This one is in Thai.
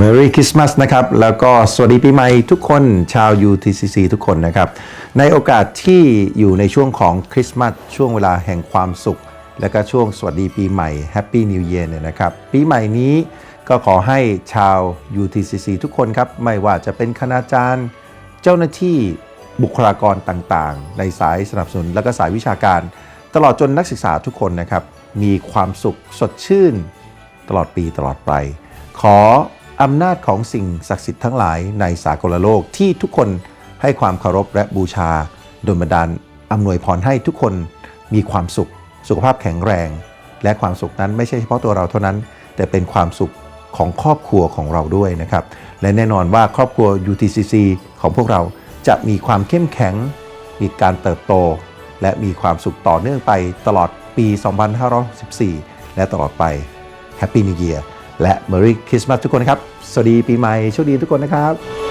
Merry Christmas นะครับ แล้วก็สวัสดีปีใหม่ทุกคนชาว UTCC ทุกคนนะครับ ในโอกาสที่อยู่ในช่วงของคริสต์มาสช่วงเวลาแห่งความสุข และก็ช่วงสวัสดีปีใหม่ Happy New Year เนี่ยนะครับ ปีใหม่นี้ก็ขอให้ชาว UTCC ทุกคนครับ ไม่ว่าจะเป็นคณาจารย์ เจ้าหน้าที่บุคลากรต่างๆ ในสายสนับสนุนและก็สายวิชาการ ตลอดจนนักศึกษาทุกคนนะครับ มีความสุขสดชื่น ตลอดปีตลอดไป ขอ อำนาจของสิ่งศักดิ์สิทธิ์ทั้งหลายในสากลโลกที่ทุกคนให้ความเคารพและบูชาโดยบันดาลอำนวยพรให้ทุกคนมีความสุข สุขภาพแข็งแรง และความสุขนั้นไม่ใช่เฉพาะตัวเราเท่านั้น แต่เป็นความสุขของครอบครัวของเราด้วยนะครับ และแน่นอนว่าครอบครัว UTCC ของพวกเราจะมีความเข้มแข็ง มีการเติบโต และมีความสุขต่อเนื่องไปตลอดปี 2564และตลอดไป Happy New Year และ Merry Christmas ทุกคนนะครับ สวัสดีปีใหม่โชคดีทุกคนนะครับ